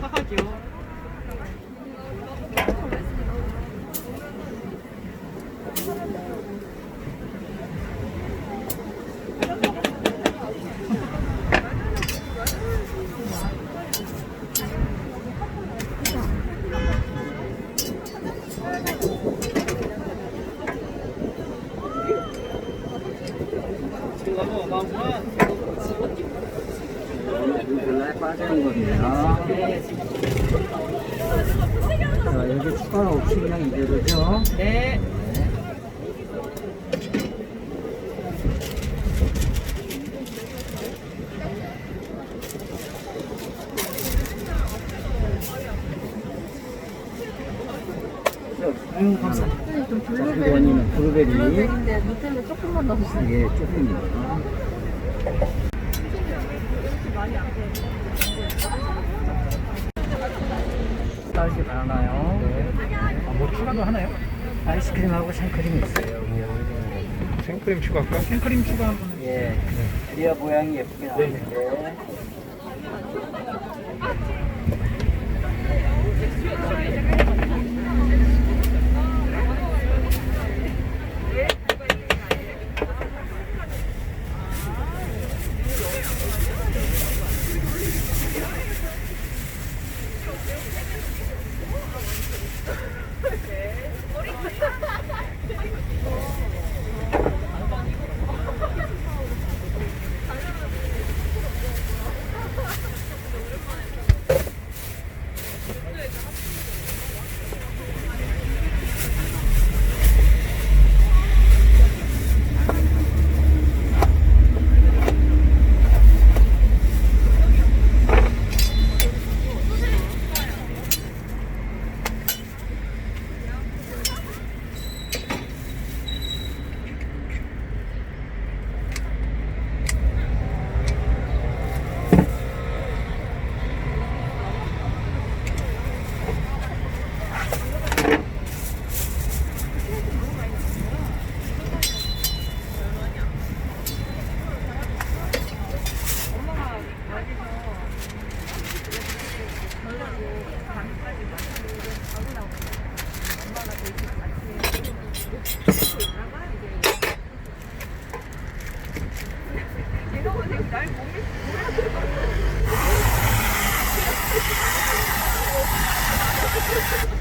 아, 귀여워. 겁니다. 자, 여기 추가 없이 그냥 이대로죠? 네. 아, 감사합니다. 네, 좀 블루베리. 블루베리. 블루베리인데 누텔라 조금만 넣어주세요. 예, 조금이요. 딸기 바나나요. 네. 아, 뭐 추가도 하나요? 아이스크림하고 생크림이 있어요. 생크림 추가할까? 생크림 추가 한번 예. 네. 리아 모양이 예쁘게 네. 나왔는데. 네. 네. Thank you.